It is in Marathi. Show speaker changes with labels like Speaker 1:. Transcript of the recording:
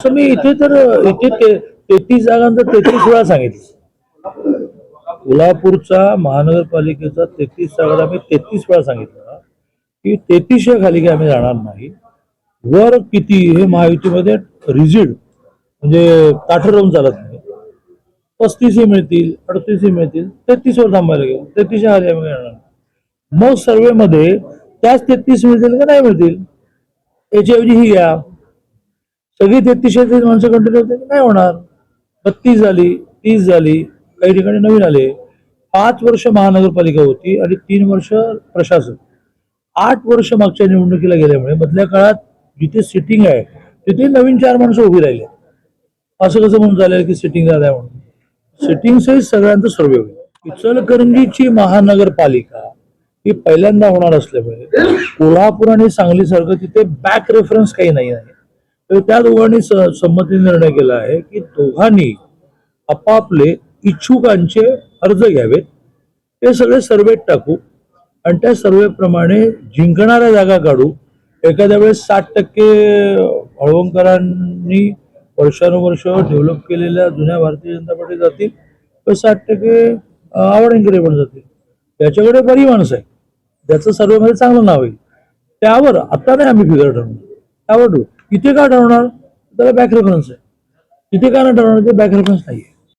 Speaker 1: मी इथे तर इथे तेहतीस जागांचा तेहतीस वेळा सांगितलं. कोल्हापूरचा महानगरपालिकेचा तेहतीस जागा आम्ही तेहतीस वेळा सांगितलं की तेहतीसच्या खाली काही आम्ही जाणार नाही. वर किती हे महायुतीमध्ये रिजिड म्हणजे ताठर चालत नाही. पस्तीसही मिळतील अडतीसही मिळतील तेहतीसवर थांबायला गेलो तेहतीसच्या खाली आम्ही जाणार नाही. मग सर्वेमध्ये त्याच तेहतीस मिळतील का नाही मिळतील? याच्याऐवजी ही घ्या. सगळी तेहतीस तेहतीस माणसं कंटिन्यू होते नाही होणार? बत्तीस झाली तीस झाली काही ठिकाणी नवीन आले. पाच वर्ष महानगरपालिका होती आणि तीन वर्ष प्रशासन. आठ वर्ष मागच्या निवडणुकीला गेल्यामुळे मधल्या काळात जिथे सिटिंग आहे तिथे नवीन चार माणसं उभी राहिली. असं कसं म्हणून झालं की सिटिंग झालंय म्हणून? सिटिंग सहित सगळ्यांचं सर्वे होईल. इचलकरंजीची महानगरपालिका ही पहिल्यांदा होणार असल्यामुळे कोल्हापूर आणि सांगलीसारखं तिथे बॅक रेफरन्स काही नाही आहे. तर त्या दोघांनी स- संमती निर्णय केला आहे की दोघांनी आपापले इच्छुकांचे अर्ज घ्यावेत. ते सगळे सर्वेत टाकू आणि त्या सर्वेप्रमाणे जिंकणाऱ्या जागा काढू. एखाद्या वेळेस साठ टक्के हळवंकरांनी वर्षानुवर्ष डेव्हलप केलेल्या जुन्या भारतीय जनता पार्टी जातील तर साठ टक्के आवडेंकडे पण जातील. त्याच्याकडे बरी माणसं आहे त्याचं सर्वेमध्ये चांगलं नाव आहे. त्यावर आता नाही आम्ही फिगर ठरवू त्यावर इथे का ठरवणार? त्याला बॅक रेफरन्स आहे. इथे का नाही ठरवणार? ते बॅक रेफरन्स नाही